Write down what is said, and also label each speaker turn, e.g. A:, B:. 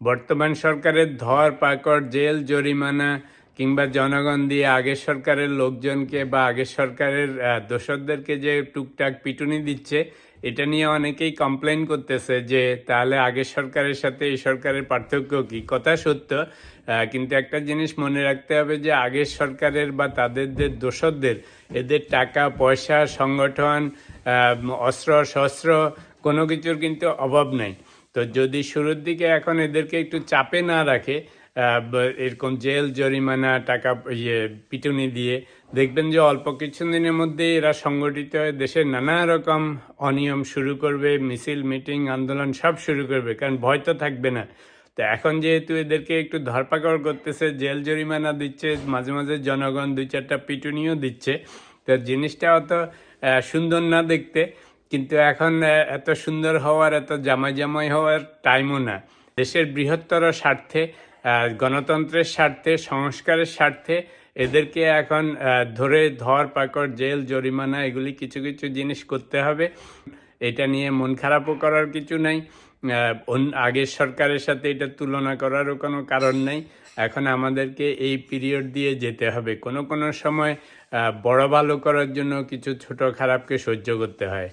A: বর্তমান সরকারের ধর পাকড় জেল জরিমানা কিংবা জনগণ দিয়ে আগের সরকারের লোকজনকে বা আগের সরকারের আহ, দোসরদেরকে যে টুকটাক পিটুনি দিচ্ছে এটা নিয়ে অনেকেই কমপ্লেন করতেছে যে তাহলে আগের সরকারের সাথে এই সরকারের পার্থক্য কি? কথা সত্য কিন্তু একটা জিনিস মনে রাখতে হবে যে আগের সরকারের বা তাদের যে দোসরদের এদের টাকা পয়সা সংগঠন অস্ত্র শস্ত্র কোনো কিছুর কিন্তু অভাব নাই। তো যদি শুরুর দিকে এখন এদেরকে একটু চাপে না রাখে এরকম জেল, জরিমানা, টাকা ইয়ে পিটুনি দিয়ে, দেখবেন যে অল্প কিছুদিনের মধ্যে এরা সংগঠিত হয়ে দেশের নানা রকম অনিয়ম শুরু করবে, মিছিল, মিটিং, আন্দোলন সব শুরু করবে, কারণ ভয় তো থাকবে না। তো এখন যেহেতু এদেরকে একটু ধরপাকড় করতেছে, জেল, জরিমানা দিচ্ছে, মাঝে মাঝে জনগণ দুই চারটা পিটুনিও দিচ্ছে, তো জিনিসটা অত সুন্দর না দেখতে। কিন্তু এখন এত সুন্দর হওয়ার, এত জামাই জামাই হওয়ার টাইমও না। দেশের বৃহত্তর স্বার্থে গণতন্ত্রের স্বার্থে, সংস্কারের স্বার্থে এদেরকে এখন ধরে ধর, পাকড়, জেল, জরিমানা এগুলি কিছু কিছু জিনিস করতে হবে। এটা নিয়ে মন খারাপও করার কিছু নাই। আগের সরকারের সাথে এটা তুলনা করারও কোনো কারণ নাই। এখন আমাদেরকে এই পিরিয়ড দিয়ে যেতে হবে। কোনো কোনো সময় বড় ভালো করার জন্য কিছু ছোট খারাপকে সহ্য করতে হয়।